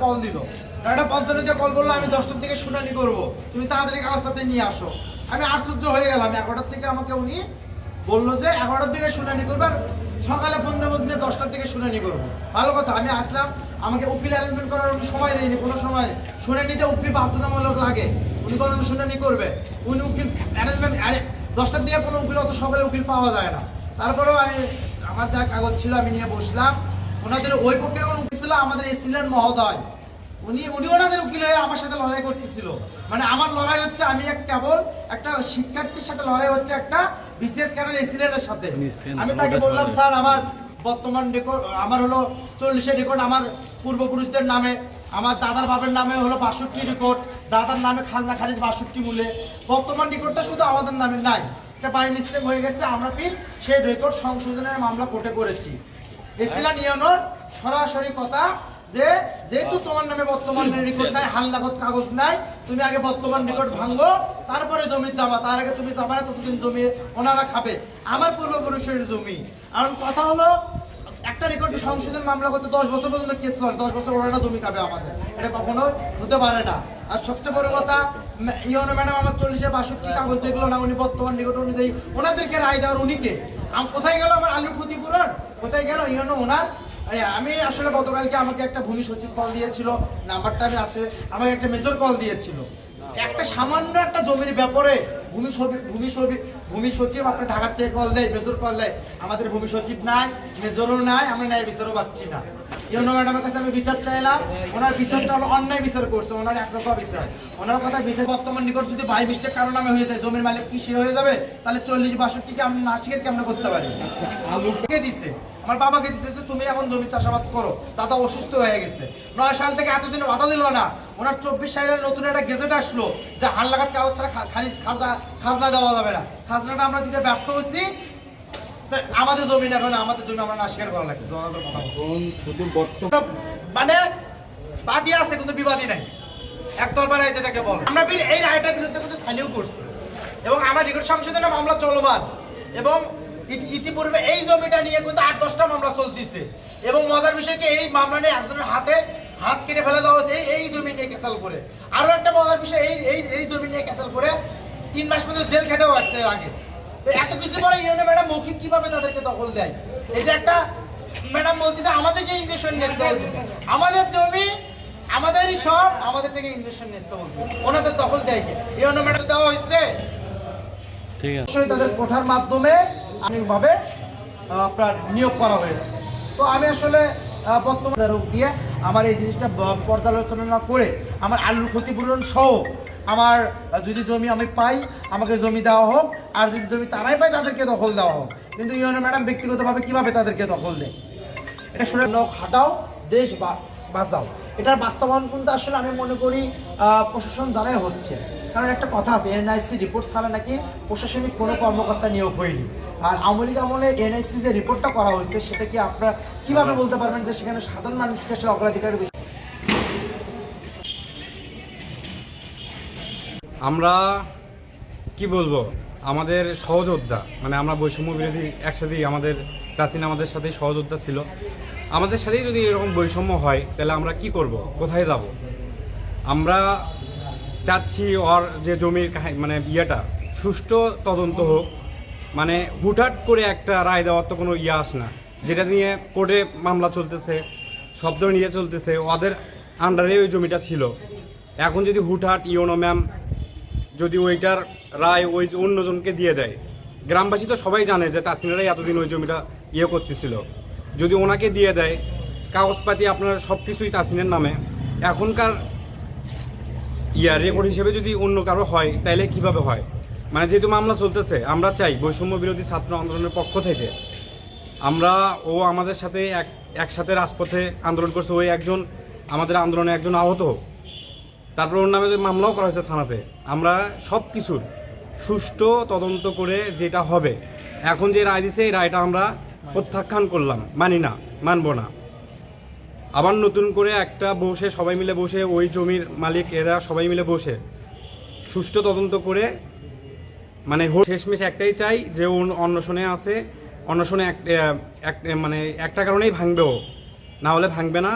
Call দিল। নয়টা পঞ্চান্নতে call বলল, আমি দশটার থেকে শুনানি করব। তুমি তাড়াতাড়ি কাগজপত্র নিয়ে আসো। আমি আশ্চর্য হয়ে গেলাম। এগারোটার থেকে আমাকে উনি বলল যে, এগারোটার দিকে শুনানি করবার, সকালে ফোন বলছে দশটার থেকে শুনানি করব। ভালো কথা, আমি আসলাম। আমাকে উকিল অ্যারেঞ্জমেন্ট করার সময় দেয়নি, কোনো সময়। শুনানিতে উকিল বাধ্যতামূলক লাগে। উনি কোনো শুনানি করবে। উনি উকিল অ্যারেঞ্জমেন্ট দশটার দিকে কোনো উকিল, অত সকালে উকিল পাওয়া যায় না। তারপরেও আমি, আমার যা কাগজ ছিল, আমি নিয়ে বসলাম। ওনাদের ওই পক্ষের কোনো উকিল ছিল আমাদের এসিলেন মহোদয়। উনি উনি ওনাদের উকিল হয়ে আমার সাথে লড়াই করতেছিল। মানে আমার লড়াই হচ্ছে আমি এক কেবল একটা শিক্ষার্থীর সাথে লড়াই হচ্ছে একটা বিশেষ কারণ এসিলেনের সাথে। আমি তাকে বললাম স্যার আমার বর্তমান রেকর্ড আমার হলো চল্লিশের রেকর্ড আমার পূর্বপুরুষদের নামে আমার দাদার বাবার নামে হলো বাষট্টি রেকর্ড দাদার নামে খাজনা খারিজ বাষট্টি মূল্যে বর্তমান রেকর্ডটা শুধু আমাদের নামে নাই এটা বাই মিস্টেক হয়ে গেছে আমরা ফির সেই রেকর্ড সংশোধনের মামলা কোর্টে করেছি। এসিলা নিয়নোর সরাসরি কথা যে, যেহেতু তোমার নামে বর্তমান রেকর্ড নাই হাল্লাগত কাগজ নাই, তুমি আগে বর্তমান রেকর্ড ভাঙো, তারপরে জমি যাবা তার আগে তুমি যাবা না, ততদিন জমি ওনারা খাবে। আমার পূর্বপুরুষের জমি। কারণ কথা হলো, একটা রেকর্ড সংশোধন মামলা করতে দশ বছর পর্যন্ত কেস লড়ে দশ বছর ওনারা জমি খাবে আমাদের। এটা কখনো হতে পারে না। আর সবচেয়ে বড় কথা ইয়নো ম্যাডাম আমার চল্লিশের বাষট্টি কাগজ দেখল না, উনি বর্তমান নিকট অনুযায়ী ওনাদেরকে রায় দেওয়ার উনিকে। কোথায় গেল আমার আলুর ক্ষতিপূরণ? কোথায় গেল ইয়নো ওনার? আমি আসলে গতকালকে আমাকে একটা ভূমি সচিব কল দিয়েছিল, নাম্বারটা আমি আছে, আমাকে একটা মেজর কল দিয়েছিল। একটা সামান্য একটা জমির ব্যাপারে ভূমি ভূমি ভূমি সচিব আপনার ঢাকার থেকে কল দেয়, মেজর কল দেয়। আমাদের ভূমি সচিব নাই, মেজরও নাই, আমরা ন্যায় বিচারও পাচ্ছি না। ইউনো ম্যাডামের কাছে আমি বিচার চাইলাম, ওনার বিচারটা হলো অন্যায় বিচার করছে, ওনার একরকম বিচার। ওনার কথা বিচার, বর্তমান নিকট যদি বাই মিস্টেক কারণ নামে হয়ে যায়, জমির মালিক কি সে হয়ে যাবে? তাহলে চল্লিশ, বাষট্টিকে আমি নাসিকের কেমন করতে পারি? কে দিছে। আমার বাবাকে দিছে যে তুমি এখন জমি চাষাবাদ করো, দাদা অসুস্থ হয়ে গেছে। নয় সাল থেকে এতদিন বাধা দিল না। ওনার চব্বিশ সালের নতুন একটা গেজেট আসলো যে হাল লাগাত কাগজ ছাড়া খা- খারিজ খাজনা খাজনা দেওয়া যাবে না। খাজনাটা আমরা দিতে ব্যর্থ হয়েছি। আমাদের জমি এখন আমাদের জমি আমরা না স্বীকার করা লাগছে জনগণের কথা বলতে। শুধু বর্তমান মানে বাদী আছে কিন্তু বিবাদী নাই। একতরফা রায় যেটাকে বল। আমরা এই রায়টার বিরুদ্ধে কিন্তু স্থানীয় করছি এবং আমার রেকর্ড সংশোধনের মামলা চলমান এবং ইতি- ইতিপূর্বে এই জমিটা নিয়ে কিন্তু আট দশটা মামলা চলতেছে। এবং মজার বিষয় কি এই মামলা নিয়ে একজনের হাতে হাত কেটে ফেলে দেওয়া হয়েছে এই- জমি নিয়ে ক্যাসাল করে। আরও একটা মজার বিষয় এই এই এই জমি নিয়ে ক্যাসাল করে তিন মাস পর্যন্ত জেল খেটেও আসছে আগে। তো এত কিছু পরে ইউনে ম্যাডাম মৌখিক কীভাবে তাদেরকে দখল দেয়? এটা একটা ম্যাডাম বলতেছে আমাদেরকে ইঞ্জেকশন নিতে বলতেছে আমাদের জমি আমাদেরই সব আমাদের থেকে ইঞ্জেকশন নিতে বলছে ওনাদের দখল দেয় কি? অন্য ম্যাডাম দেওয়া হয়েছে। ঠিক আছে। তাদের কোঠার মাধ্যমে আনুষ্ঠানিকভাবে আপনার নিয়োগ করা হয়েছে। তো আমি আসলে বর্তমানে রোগ দিয়ে আমার এই জিনিসটা পর্যালোচনা না করে আমার আলুর ক্ষতিপূরণ সহ আমার যদি জমি আমি পাই, আমাকে জমি দেওয়া হোক, আর যদি জমি তারাই পাই তাদেরকে দখল দেওয়া হোক। কিন্তু ইউনো ম্যাডাম ব্যক্তিগতভাবে কীভাবে তাদেরকে দখল দেয়? এটা শুনে লোক হাঁটাও, দেশ বা- বাঁচাও এটার বাস্তবায়ন কিন্তু আসলে আমি মনে করি প্রশাসন দ্বারাই হচ্ছে। কারণ একটা কথা আছে এনআইসি রিপোর্ট ছাড়া নাকি প্রশাসনিক কোনো কর্মকর্তা নিয়োগ হয়নি। আর আওয়ামী লীগ আমলে এনআইসি যে রিপোর্টটা করা হয়েছে সেটা কি আপনারা কীভাবে বলতে পারবেন যে সেখানে সাধারণ মানুষকে আসলে অগ্রাধিকার বিষয় আমরা কি বলব? আমাদের সহযোদ্ধা মানে আমরা বৈষম্য বিরোধী একসাথেই আমাদের তাসিন আমাদের সাথেই সহযোদ্ধা ছিল। আমাদের সাথেই যদি এরকম বৈষম্য হয়, তাহলে আমরা কি করব? কোথায় যাব? আমরা চাচ্ছি ওর যে জমির মানে ইয়েটা, সুষ্ঠু তদন্ত হোক। মানে হুটহাট করে একটা রায় দেওয়ার তো কোনো ইয়ে আস না। যেটা নিয়ে কোর্টে মামলা চলতেছে শব্দ নিয়ে চলতেছে, ওদের আন্ডারে ওই জমিটা ছিল। এখন যদি হুটহাট ইওনো ম্যাম যদি ওইটার রায় ওই অন্যজনকে দিয়ে দেয়, গ্রামবাসী তো সবাই জানে যে তাসিনারাই এতদিন ওই জমিটা ইয়ে করতেছিল। যদি ওনাকে দিয়ে দেয়, কাগজপাতি আপনার সব কিছুই তাসিনের নামে। এখনকার ইয়া রেকর্ড হিসেবে যদি অন্য কারও হয় তাহলে কীভাবে হয়? মানে যেহেতু মামলা চলতেছে, আমরা চাই বৈষম্য বিরোধী ছাত্র আন্দোলনের পক্ষ থেকে। আমরা, ও আমাদের সাথে এক, একসাথে রাজপথে আন্দোলন করছে, ওই একজন, আমাদের আন্দোলনে একজন আহত। তারপর ওর নামে মামলাও করা হয়েছে থানাতে। আমরা সব কিছুর সুষ্ঠু তদন্ত করে যেটা হবে। এখন যে রায় দিছে, এই রায়টা আমরা প্রত্যাখ্যান করলাম। মানি না, মানবো না। আবার নতুন করে একটা বসে, সবাই মিলে বসে, ওই জমির মালিক, এরা সবাই মিলে বসে সুষ্ঠু তদন্ত করে মানে শেষমেশ একটাই চাই যে অন্বেষণে আছে। অন্বেষণে এক মানে একটা কারণেই ভাঙবে ও। না হলে ভাঙবে না।